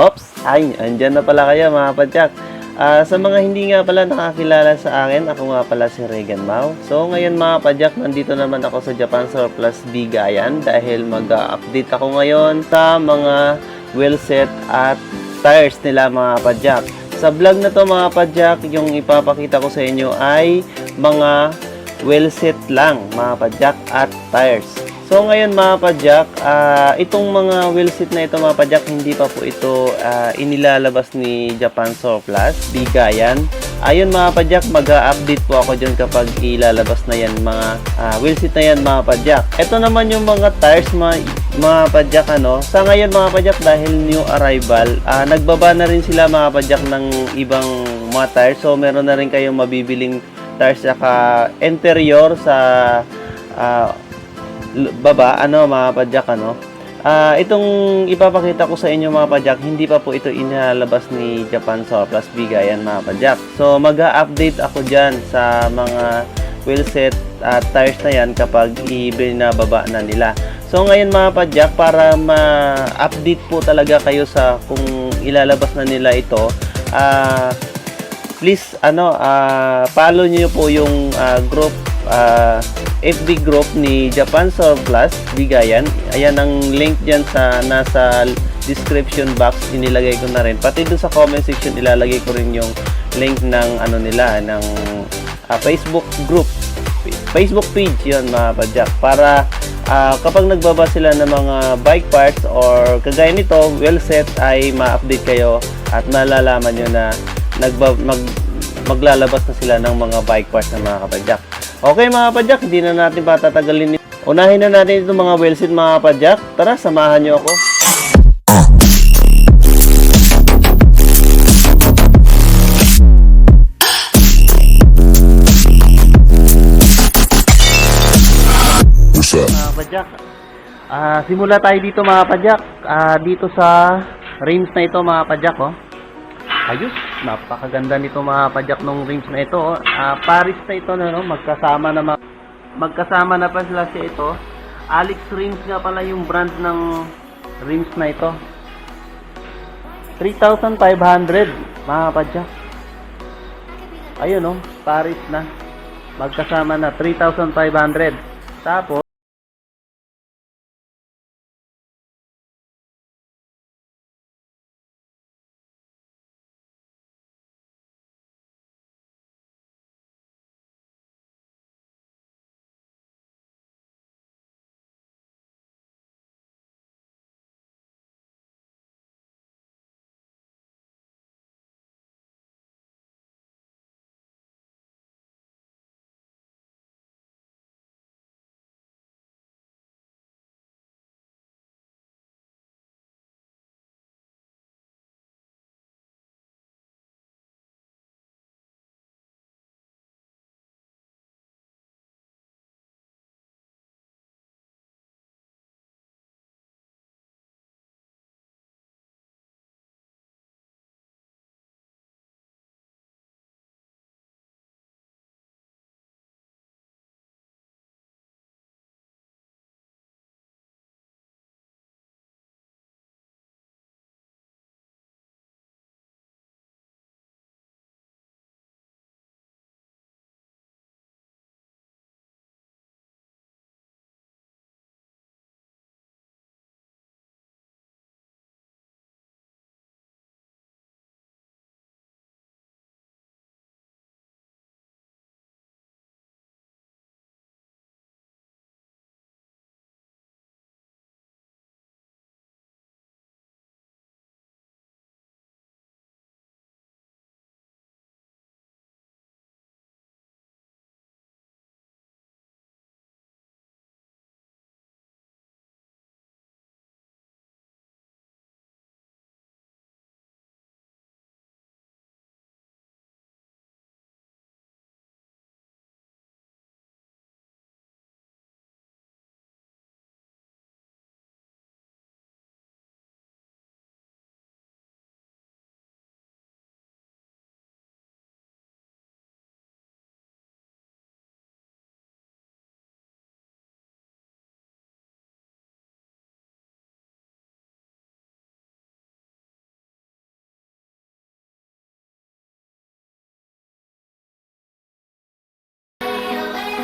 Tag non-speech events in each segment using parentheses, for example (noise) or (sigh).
Ops, ay, andyan na pala kayo mga padyak. Ah, sa mga hindi nga pala nakakilala sa akin, ako nga pala si Regan Mau. So ngayon mga padyak, nandito naman ako sa Japan Surplus Bigayan dahil mag-update ako ngayon sa mga wheelset at tires nila mga padyak. Sa vlog na to mga padyak, yung ipapakita ko sa inyo ay mga wheelset lang mga padyak at tires. So ngayon mga padyak, ah, itong mga wheelset na ito mga padyak, hindi pa po ito ah, inilalabas ni Japan Surplus, Bigayan. Ayun mga padyak, mag-update po ako dyan kapag ilalabas na yan mga ah, wheelset na yan mga padyak. Ito naman yung mga tires mga, mga padyak ano. Sa ngayon mga padyak dahil new arrival, ah, nagbaba na rin sila mga padyak ng ibang mga tires. So meron na rin kayong mabibiling tires saka interior sa l- baba, ano mga padyak, ano. Ah, itong ipapakita ko sa inyo mga padyak, hindi pa po ito inalabas ni Japan Surplus Bigayan mga padyak. So mag-update ako dyan sa mga wheelset at tires na yan kapag ibinababa na nila. So ngayon mga padyak, para ma-update po talaga kayo sa kung ilalabas na nila ito, ah please ano ah follow niyo po yung ah, group ah, FB group ni Japan Surplus Bigayan. Ayan ang link diyan sa nasa description box inilagay ko na rin. Pati dun sa comment section ilalagay ko rin yung link ng ano nila ng ah, Facebook group. Facebook page 'yon mga padyak para ah, kapag nagbaba sila ng mga bike parts or kagaya nito, well set ay ma-update kayo at malalaman nyo na nagba, mag, maglalabas na sila ng mga bike parts ng mga kapadyak. Okay mga kapadyak, hindi na natin patatagalin. Unahin na natin itong mga well set mga kapadyak. Tara, samahan nyo ako. Mga padyak. Ah, simula tayo dito mga padyak. Ah, dito sa rims na ito mga padyak oh. Ayos, napakaganda nito mga padyak ng rims na ito. Oh. Ah, Paris na ito na no, magkasama na ma- magkasama na pa sila siya ito. Alex Rims nga pala yung brand ng rims na ito. 3,500 mga padyak. Ayun oh, Paris na. Magkasama na 3,500. Tapos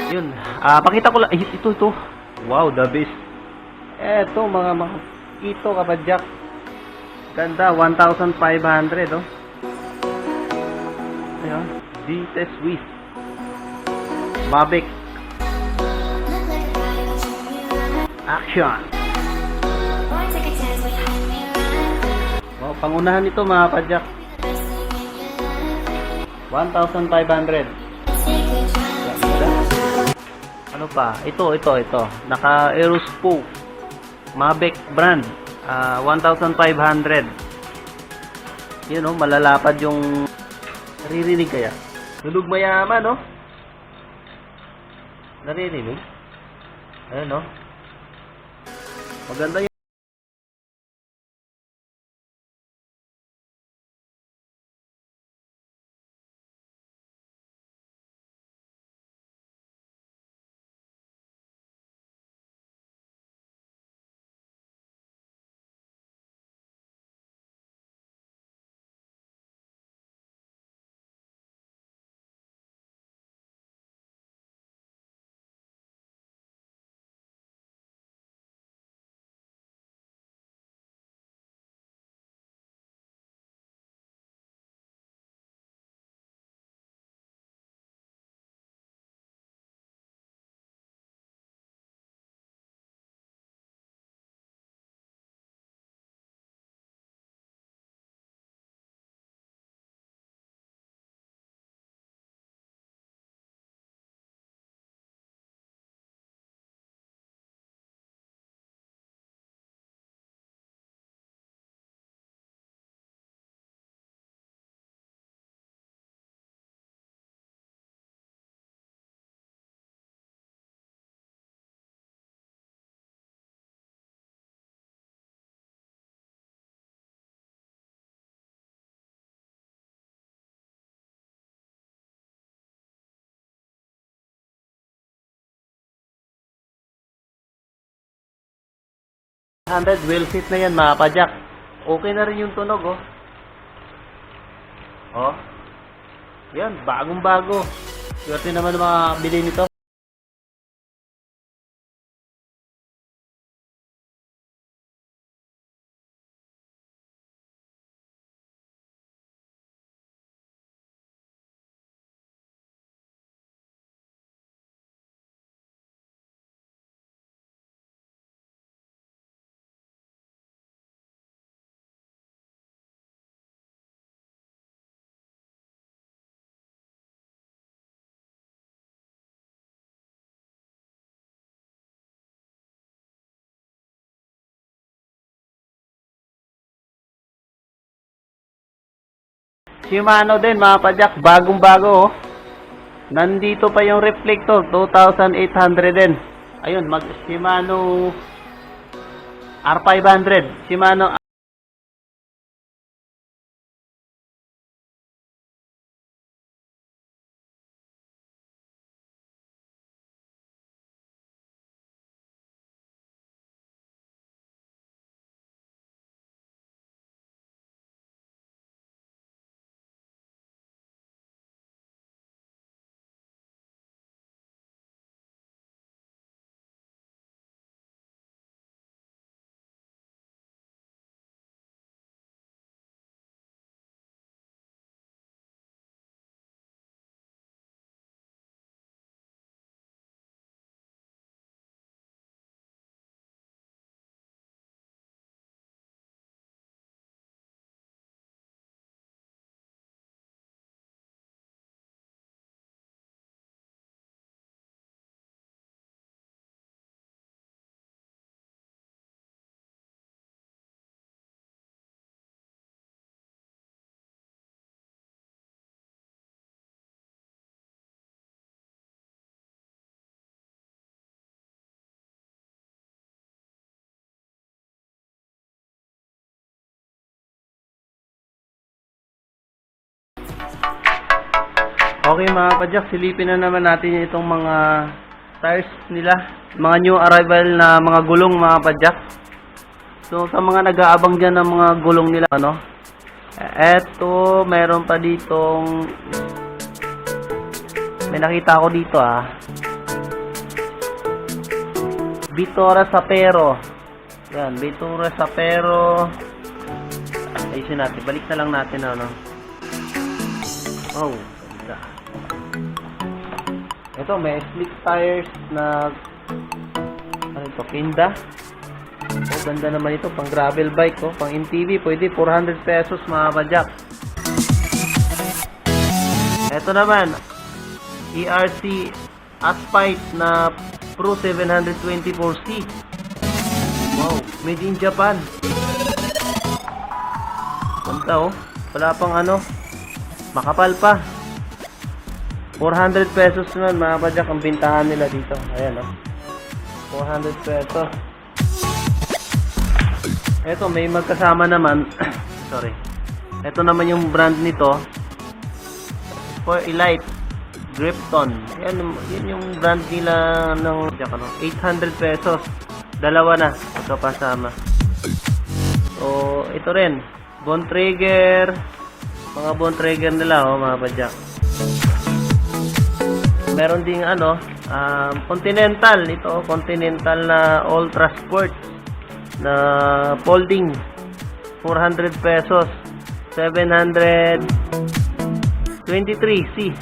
Yun. Ah, pakita ko lang. Ay, ito, ito. Wow, the best. Eto, mga mga ito kapadyak. Ganda, 1,500, oh. Ayun. Vites Swiss. Mavic. Action. Wow, pangunahan nito mga padyak. 1,500 ano pa? Ito ito ito. Naka aerospoke Mavic brand. Ah, uh, 1500 yun no malalapad yung naririnig kaya. Tulog mayama no oh. naririnig. Ayun no maganda yung 100 well fit na yan mga pajak. Okay na rin yung tunog oh. Oh. Yan, bagong bago. Swerte naman mga bili nito. Shimano din mga padyak, bagong bago oh. Nandito pa yung reflector, 2,800 din. Ayun, mag Shimano R500. Shimano Okay mga padyak, silipin na naman natin itong mga tires nila. Mga new arrival na mga gulong mga padyak. So sa mga nag-aabang dyan ng mga gulong nila, ano? Eto, meron pa ditong... May nakita ako dito ah. Vitora Sapero. Yan, Vitora Sapero. Ayusin natin. Balik na lang natin, ano. Oh. Ito, may slick tires na ano ito, Kinda. Oh, ganda naman ito. Pang gravel bike, oh. Pang MTV, pwede 400 pesos mga pajak. Ito naman, ERC Aspite na Pro 724C. Wow, made in Japan. Ganda oh. Wala pang ano, makapal pa. 400 pesos naman mga pajak ang bintahan nila dito. Ayan oh. 400 pesos. Ito, may magkasama naman. (clears throat) Sorry. Ito naman yung brand nito. For Elite. Gripton. Yan, yan yung brand nila ng diyan, ano, 800 pesos. Dalawa na. Magkapasama. So, ito rin. Bontrager. Mga Bontrager nila, oh, mga padyak. Meron ding ano, um, Continental. Ito, Continental na Ultra Sport na folding. 400 pesos. 723C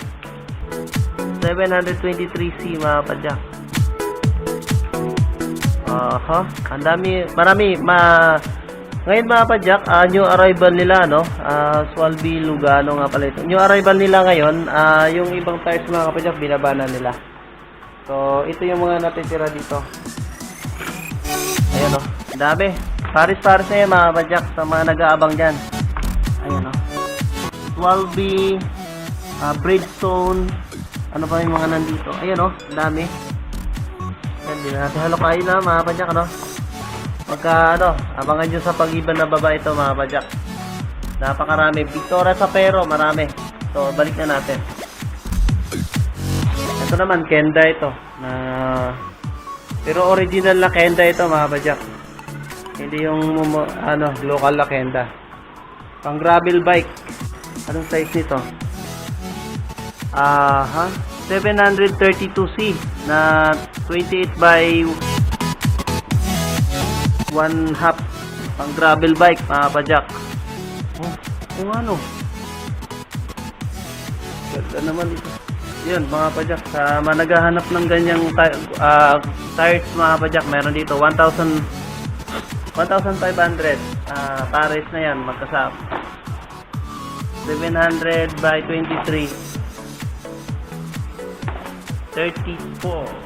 723C mga padyak aha ang dami marami ma ngayon mga padyak ah, new arrival nila no uh, Swalby Lugano nga pala ito new arrival nila ngayon ah, yung ibang tires mga kapadyak binabana nila so ito yung mga natitira dito Ayan o. Ang dami. Paris-paris na yan mga badyak sa mga nag-aabang dyan. Ayan o. 12B, uh, Bridgestone, ano pa yung mga nandito. Ayan o. Ang dami. Yan, di na natin halokain na mga badyak ano. Pagka ano, abangan nyo sa pag-iban na baba ito mga badyak. Napakarami. Victoria sa pero, marami. So, balik na natin. Ito naman, Kenda ito. Na pero original na Kenda ito mga bajak. Hindi yung ano, local na Kenda. Pang gravel bike. Anong size nito? Aha. 732C na 28 by 1 half pang gravel bike mga bajak. Oh, kung ano. Ganda naman ito. Yun, mga pajak, sa mga naghahanap ng ganyang ah, tires, mga pajak, meron dito 1,000 1,500 ah pares na yan, magkasap 700 by 23 34